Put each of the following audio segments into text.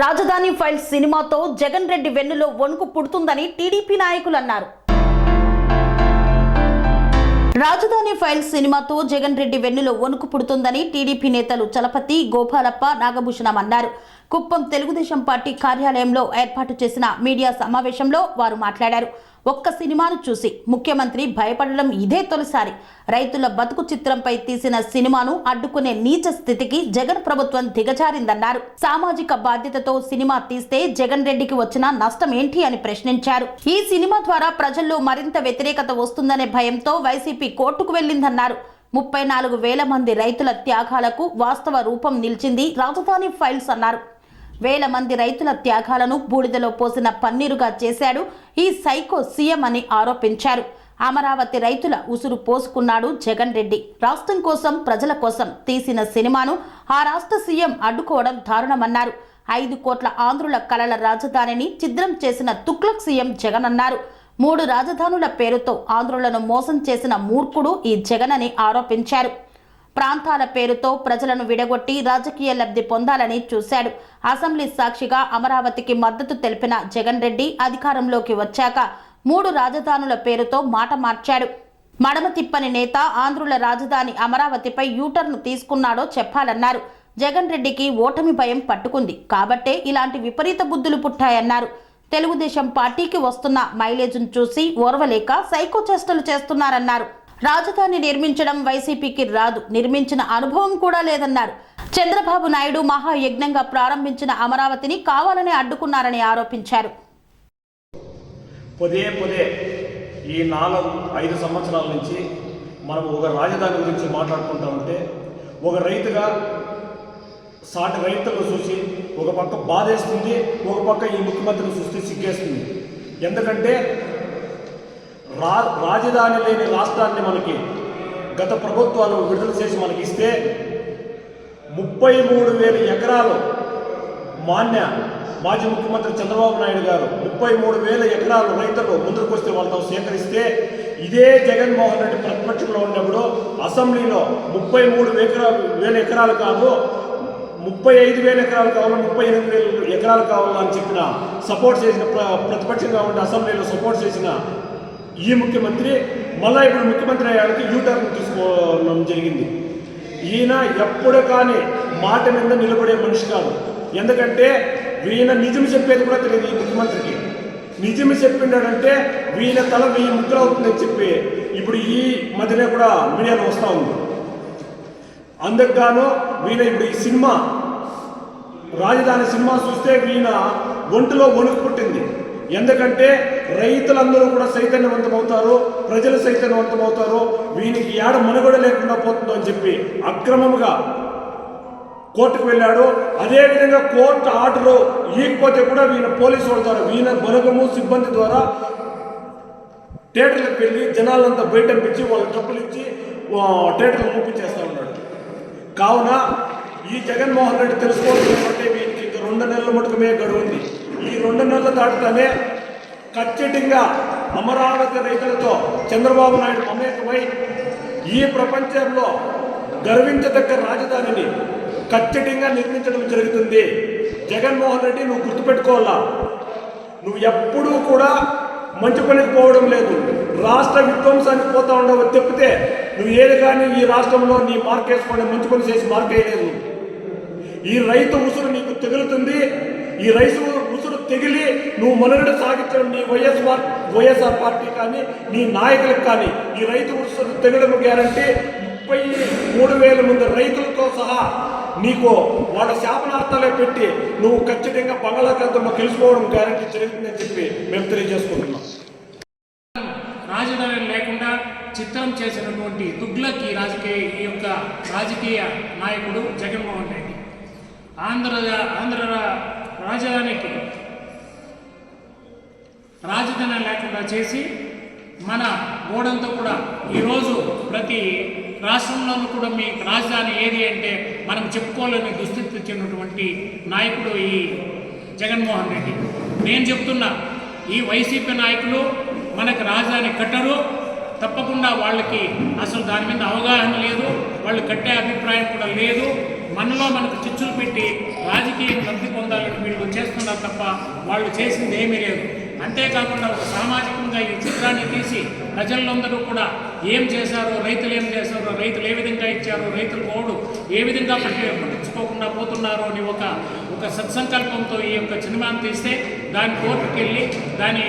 రాజధాని ఫైల్స్ సినిమాతో జగన్ రెడ్డి వెన్నులో వణుకు పుడుతుందని టీడీపీ నాయకులు అన్నారు. రాజధాని ఫైల్స్ సినిమాతో జగన్ రెడ్డి వెన్నులో వణుకు పుడుతుందని టీడీపీ నేతలు చలపతి గోపాలప్ప నాగభూషణం అన్నారు. కుప్పం తెలుగుదేశం పార్టీ కార్యాలయంలో ఏర్పాటు చేసిన మీడియా సమావేశంలో వారు మాట్లాడారు. ఒక్క సినిమాను చూసి ముఖ్యమంత్రి భయపడడం ఇదే తొలిసారి. రైతుల బతుకు చిత్రంపై తీసిన సినిమాను అడ్డుకునే నీచ స్థితికి జగన్ ప్రభుత్వం దిగజారిందన్నారు. సామాజిక బాధ్యతతో సినిమా తీస్తే జగన్ రెడ్డికి వచ్చిన నష్టం ఏంటి అని ప్రశ్నించారు. ఈ సినిమా ద్వారా ప్రజల్లో మరింత వ్యతిరేకత వస్తుందనే భయంతో వైసీపీ కోర్టుకు వెళ్ళిందన్నారు ముప్పై నాలుగు వేల మంది రైతుల త్యాగాలకు వాస్తవ రూపం నిలిచింది రాజధాని ఫైల్స్ అన్నారు. వేల మంది రైతుల త్యాగాలను బూడిదలో పోసిన పన్నీరుగా చేశాడు ఈ సైకో సీఎం అని ఆరోపించారు. అమరావతి రైతుల ఉసురు పోసుకున్నాడు జగన్ రెడ్డి. రాష్ట్రం కోసం ప్రజల కోసం తీసిన సినిమాను ఆ రాష్ట్ర సీఎం అడ్డుకోవడం దారుణమన్నారు. ఐదు కోట్ల ఆంధ్రుల కలల రాజధానిని ఛిద్రం చేసిన తుక్లక్ సీఎం జగన్ అన్నారు. మూడు రాజధానుల పేరుతో ఆంధ్రులను మోసం చేసిన మూర్ఖుడు ఈ జగన్ అని ఆరోపించారు. ప్రాంతాల పేరుతో ప్రజలను విడగొట్టి రాజకీయ లబ్ధి పొందాలని చూశాడు. అసెంబ్లీ సాక్షిగా అమరావతికి మద్దతు తెలిపిన జగన్ రెడ్డి అధికారంలోకి వచ్చాక మూడు రాజధానుల పేరుతో మాట మార్చాడు. మడమ తిప్పని నేత ఆంధ్రుల రాజధాని అమరావతిపై యూటర్న్ తీసుకున్నాడో చెప్పాలన్నారు. జగన్ రెడ్డికి ఓటమి భయం పట్టుకుంది. కాబట్టే ఇలాంటి విపరీత బుద్ధులు పుట్టాయన్నారు. తెలుగుదేశం పార్టీకి వస్తున్న మైలేజ్ను చూసి ఓర్వలేక సైకో చేష్టలు చేస్తున్నారన్నారు. రాజధాని నిర్మించడం వైసీపీకి రాదు. నిర్మించిన అనుభవం కూడా లేదన్నారు. చంద్రబాబు నాయుడు మహాయజ్ఞంగా ప్రారంభించిన అమరావతిని కావాలని అడ్డుకున్నారని ఆరోపించారు. పదే పదే ఈ నాలుగు ఐదు సంవత్సరాల నుంచి మనం ఒక రాజధాని గురించి మాట్లాడుకుంటా ఉంటే ఒక రైతుగా సాటి రైతులను చూసి ఒక పక్క బాధేస్తుంది ఒక పక్క ఈ ముఖ్యమంత్రిని చూస్తే సిగ్గేస్తుంది. ఎందుకంటే రాజధాని లేని రాష్ట్రాన్ని మనకి గత ప్రభుత్వాలు విడుదల చేసి మనకి ఇస్తే ముప్పై మూడు వేల ఎకరాలు మాన్య మాజీ ముఖ్యమంత్రి చంద్రబాబు నాయుడు గారు ముప్పై మూడు వేల ఎకరాలు రైతులు ముందుకు వస్తే వాళ్ళతో సేకరిస్తే ఇదే జగన్మోహన్ రెడ్డి ప్రతిపక్షంలో ఉన్నప్పుడు అసెంబ్లీలో ముప్పై మూడు వేల ఎకరాలు కాదు ముప్పై ఐదు వేల ఎకరాలు కావాలి ముప్పై ఎనిమిది వేల ఎకరాలు కావాలని చెప్పిన సపోర్ట్ చేసిన ప్ర- ప్రతిపక్షంగా ఉండి అసెంబ్లీలో సపోర్ట్ చేసిన ఈ ముఖ్యమంత్రి మళ్ళా ఇప్పుడు ముఖ్యమంత్రి అయ్యానికి యూటర్న్ తీసుకోవడం జరిగింది. ఈయన ఎప్పుడు కానీ మాట మీద నిలబడే మనిషి కాదు. ఎందుకంటే ఈయన నిజం చెప్పేది కూడా తెలియదు ఈ ముఖ్యమంత్రికి. నిజం చెప్పిండాడంటే ఈయన తల వెయ్యి ముద్ర అవుతుందని చెప్పి ఇప్పుడు ఈ మధ్యనే కూడా మీడియాలో వస్తూ ఉంది. అందుకు గాను వీళ్ళ ఇప్పుడు ఈ సినిమా రాజధాని సినిమా చూస్తే వీణ ఒంటిలో వణుకు పుట్టింది. ఎందుకంటే రైతులందరూ కూడా చైతన్యవంతమవుతారు ప్రజలు చైతన్యవంతమవుతారు వీనికి ఏడ మనుగడ లేకుండా పోతుందో అని చెప్పి అక్రమముగా కోర్టుకు వెళ్ళాడు. అదేవిధంగా కోర్టు ఆర్డర్ ఇవ్వకపోతే కూడా వీళ్ళ పోలీసు వాళ్ళ ద్వారా వీళ్ళ బలగము సిబ్బంది ద్వారా థియేటర్లకు వెళ్ళి జనాలంతా బయట పిలిచి వాళ్ళ డబ్బులు ఇచ్చి థియేటర్లు మూపించేస్తా ఉన్నాడు. కావున ఈ జగన్మోహన్ రెడ్డి తెలుసుకోవాల్సిందంటే వీరికి రెండు నెలల మటుకమే గడువుంది ఈ రెండు నెలలు దాటుతానే ఖచ్చితంగా అమరావతి రైతులతో చంద్రబాబు నాయుడు మమేకమై ఈ ప్రపంచంలో గర్వించదగ్గ రాజధానిని ఖచ్చితంగా నిర్మించడం జరుగుతుంది. జగన్మోహన్ రెడ్డి నువ్వు గుర్తుపెట్టుకోవాలా? నువ్వు ఎప్పుడూ కూడా మంచి పనికి పోవడం లేదు. రాష్ట్ర విధ్వంసానికి పోతా ఉండవు. తప్పితే నువ్వు ఏది కానీ ఈ రాష్ట్రంలో నీ మార్కేసుకొని మంచి పని చేసి మార్కేయలేదు ఈ రైతు ఉసురు నీకు తగులుతుంది. ఈ రైతు తెగిలి నువ్వు మనుగడ సాగించడం నీ వైఎస్ఆర్ వైఎస్ఆర్ పార్టీ కానీ నీ నాయకులకు కానీ ఈ రైతు ఉత్సవం తెగడం గ్యారంటీ ముప్పై మూడు వేల మంది రైతులతో సహా నీకు వాళ్ళ శాపనార్థాలే పెట్టి నువ్వు ఖచ్చితంగా బంగాళాఖాతంలో గెలుచుకోవడం గ్యారంటీ జరుగుతుందని చెప్పి మేము తెలియజేసుకుంటున్నాం. రాజధాని లేకుండా చిత్రం చేసినటువంటి తుగ్లక్ ఈ రాజకీయ ఈ యొక్క రాజకీయ నాయకుడు జగన్మోహన్ రెడ్డి. ఆంధ్ర ఆంధ్ర రాజధానికి రాజధాని లేకుండా చేసి మన గోడంతో కూడా ఈరోజు ప్రతి రాష్ట్రంలోనూ కూడా మీ రాజధాని ఏది అంటే మనం చెప్పుకోలేని దుస్థితి చెందినటువంటి నాయకుడు ఈ జగన్మోహన్ రెడ్డి. నేను చెప్తున్నా ఈ వైసీపీ నాయకులు మనకు రాజధాని కట్టరు. తప్పకుండా వాళ్ళకి అసలు దాని మీద అవగాహన లేదు వాళ్ళు కట్టే అభిప్రాయం కూడా లేదు. మనలో మనకు చిచ్చులు పెట్టి రాజకీయం లబ్ధి పొందాలని వీళ్ళు చేస్తున్నారు తప్ప వాళ్ళు చేసింది ఏమీ లేదు. అంతేకాకుండా ఒక సామాజికంగా ఈ చిత్రాన్ని తీసి ప్రజలందరూ కూడా ఏం చేశారో రైతులు ఏం చేశారో రైతులు ఏ విధంగా ఇచ్చారో రైతులు ఓడు ఏ విధంగా పట్టించుకోకుండా పోతున్నారో అని ఒక ఒక సత్సంకల్పంతో ఈ యొక్క సినిమాను తీస్తే దాని కోర్టుకు వెళ్ళి దాన్ని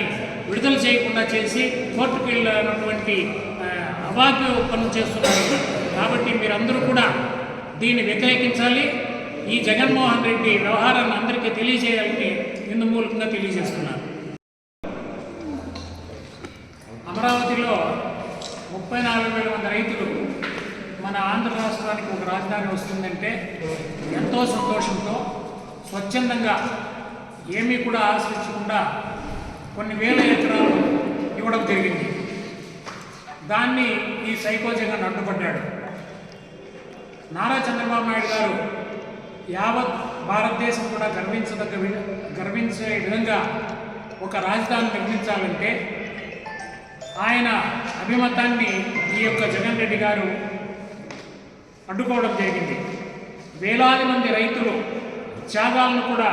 విడుదల చేయకుండా చేసి కోర్టుకు వెళ్ళినటువంటి ఆ, అవాక్య పనులు చేస్తున్నారు. కాబట్టి మీరందరూ కూడా దీన్ని వ్యతిరేకించాలి. ఈ జగన్మోహన్ రెడ్డి వ్యవహారాన్ని అందరికీ తెలియజేయాలని ఇందు మూలకంగా తెలియజేస్తున్నారు రోజుల్లో ముప్పై నాలుగు వేల మంది రైతులు మన ఆంధ్ర రాష్ట్రానికి ఒక రాజధాని వస్తుందంటే ఎంతో సంతోషంతో స్వచ్ఛందంగా ఏమీ కూడా ఆశించకుండా కొన్ని వేల ఎకరాలు ఇవ్వడం జరిగింది. దాన్ని ఈ సైకో జగన్ అడ్డుపడ్డాడు నారా చంద్రబాబు నాయుడు గారు యావత్ భారతదేశం కూడా గర్వించదగ్గ గర్వించే విధంగా ఒక రాజధాని నిర్మించాలంటే ఆయన అభిమతాన్ని ఈ యొక్క జగన్ రెడ్డి గారు అడ్డుకోవడం జరిగింది. వేలాది మంది రైతులు త్యాగాలను కూడా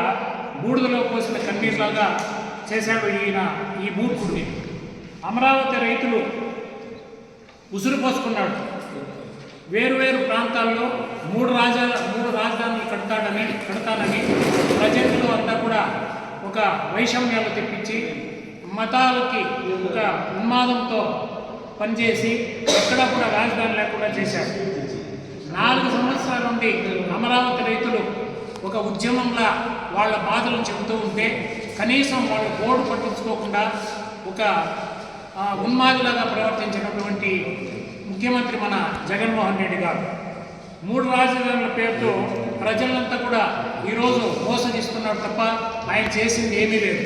బూడిదలో పోసిన కన్నీళ్ళగా చేశాడు ఈయన ఈ మూర్ఖుడిని. అమరావతి రైతులు ఉసురు పోసుకున్నాడు. వేరువేరు ప్రాంతాల్లో మూడు రాజ మూడు రాజధానులు కడతాడని కడతానని ప్రజల్లో అంతా కూడా ఒక వైషమ్యాలు తెప్పించి మతాలకి ఒక ఉన్మాదంతో పనిచేసి ఎక్కడా కూడా రాజధాని లేకుండా చేశారు. నాలుగు సంవత్సరాల నుండి అమరావతి రైతులు ఒక ఉద్యమంలా వాళ్ళ బాధలు చెబుతూ ఉంటే కనీసం వాళ్ళు బోర్డు పట్టించుకోకుండా ఒక ఉన్మాదిలాగా ప్రవర్తించినటువంటి ముఖ్యమంత్రి మన జగన్మోహన్ రెడ్డి గారు. మూడు రాజధానుల పేరుతో ప్రజలంతా కూడా ఈరోజు మోసగిస్తున్నారు తప్ప ఆయన చేసింది ఏమీ లేదు.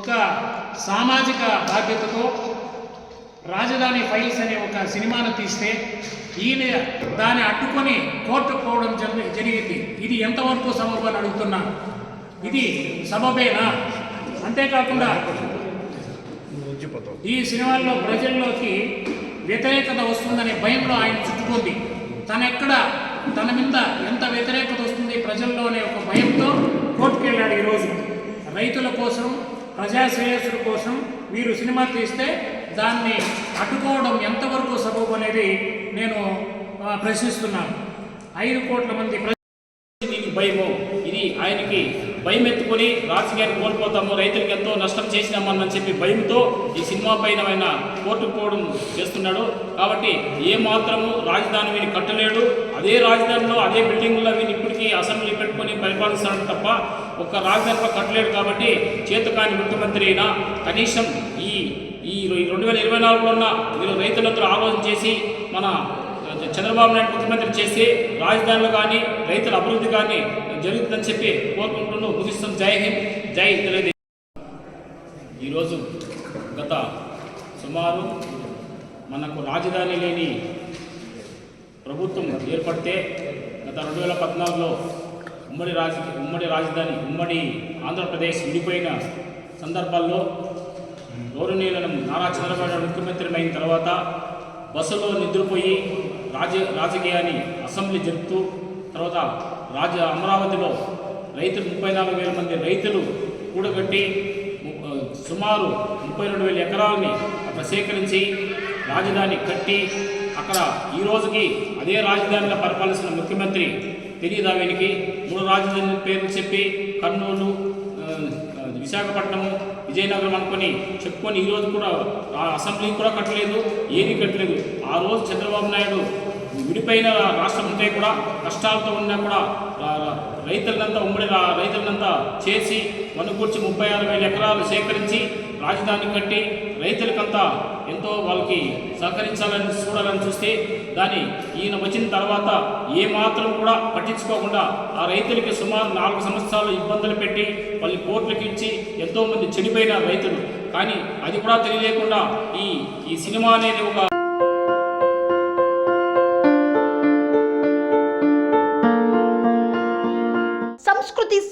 ఒక సామాజిక బాధ్యతతో రాజధాని ఫైల్స్ అనే ఒక సినిమాను తీస్తే ఈయన దాన్ని అడ్డుకొని కోర్టు పోవడం జరి జరిగింది. ఇది ఎంతవరకు సబబు అని ఇది సబబేనా? అంతేకాకుండా ఈ సినిమాల్లో ప్రజల్లోకి వ్యతిరేకత వస్తుందనే భయంలో ఆయన చుట్టుకుంది. తనెక్కడ తన మీద ఎంత వ్యతిరేకత వస్తుంది ప్రజల్లో అనే ఒక భయంతో కోర్టుకు వెళ్ళాడు ఈరోజు. రైతుల కోసం ప్రజా శ్రేయస్సు కోసం వీరు సినిమా తీస్తే దాన్ని అడ్డుకోవడం ఎంతవరకు సబబు అనేది నేను ప్రశ్నిస్తున్నాను. ఐదు కోట్ల మంది ప్రజలు భయమో భయము. ఇది ఆయనకి భయం ఎత్తుకొని రాజకీయాన్ని కోల్పోతాము. రైతులకు ఎంతో నష్టం చేసినామని చెప్పి భయంతో ఈ సినిమా పైన ఆయన కోర్టుకు పోవడం చేస్తున్నాడు. కాబట్టి ఏ మాత్రము రాజధాని వీని కట్టలేడు. అదే రాజధానిలో అదే బిల్డింగ్లో వీని ఇప్పటికీ అసెంబ్లీ పెట్టుకొని పరిపాలిస్తాడు తప్ప ఒక్క రాజధానిలో కట్టలేడు కాబట్టి చేతకాని ముఖ్యమంత్రి అయినా కనీసం ఈ ఈ రెండు వేల ఇరవై నాలుగులో ఉన్న వీళ్ళు రైతులందరూ ఆలోచన చేసి మన చంద్రబాబు నాయుడు ముఖ్యమంత్రి చేసి రాజధానిలో కానీ రైతుల అభివృద్ధి కానీ జరుగుతుందని చెప్పి కోరుకుంటూ ముగిస్తాం. జై హింద్. జై తెలుగుదేశం ఈరోజు గత సుమారు మనకు రాజధాని లేని ప్రభుత్వం ఏర్పడితే గత రెండు వేల పద్నాలుగులో ఉమ్మడి రాజ ఉమ్మడి రాజధాని ఉమ్మడి ఆంధ్రప్రదేశ్ విడిపోయిన సందర్భాల్లో గౌరవనీయులను నారా చంద్రబాబు ముఖ్యమంత్రి అయిన తర్వాత బస్సులో నిద్రపోయి రాజ రాజకీయాన్ని అసెంబ్లీ జరుపుతూ తర్వాత రాజ అమరావతిలో రైతులు ముప్పై నాలుగు వేల మంది రైతులు కూడగట్టి సుమారు ముప్పై రెండు వేల ఎకరాలని అక్కడ సేకరించి రాజధాని కట్టి అక్కడ ఈ రోజుకి అదే రాజధానిగా పరిపాలిస్తున్న ముఖ్యమంత్రి తెలియదా వీనికి మూడు రాజధానుల పేర్లు చెప్పి కర్నూలు విశాఖపట్నము విజయనగరం అనుకొని చెప్పుకొని ఈ రోజు కూడా ఆ అసెంబ్లీ కూడా కట్టలేదు ఏది కట్టలేదు. ఆ రోజు చంద్రబాబు నాయుడు విడిపోయిన రాష్ట్రం ఉంటే కూడా కష్టాలతో ఉన్నా కూడా రైతులంతా ఉమ్మడిగా రైతులంతా చేసి వనుకూర్చి ముప్పై ఆరు వేల ఎకరాలు సేకరించి రాజధాని కట్టి రైతులకంతా ఎంతో వాళ్ళకి సహకరించాలని చూడాలని చూస్తే దాని ఈయన వచ్చిన తర్వాత ఏ మాత్రం కూడా పట్టించుకోకుండా ఆ రైతులకి సుమారు నాలుగు సంవత్సరాలు ఇబ్బందులు పెట్టి వాళ్ళు కోర్టులకు ఇచ్చి ఎంతోమంది చనిపోయిన రైతులు. కానీ అది కూడా తెలియలేకుండా ఈ ఈ సినిమా అనేది ఒక the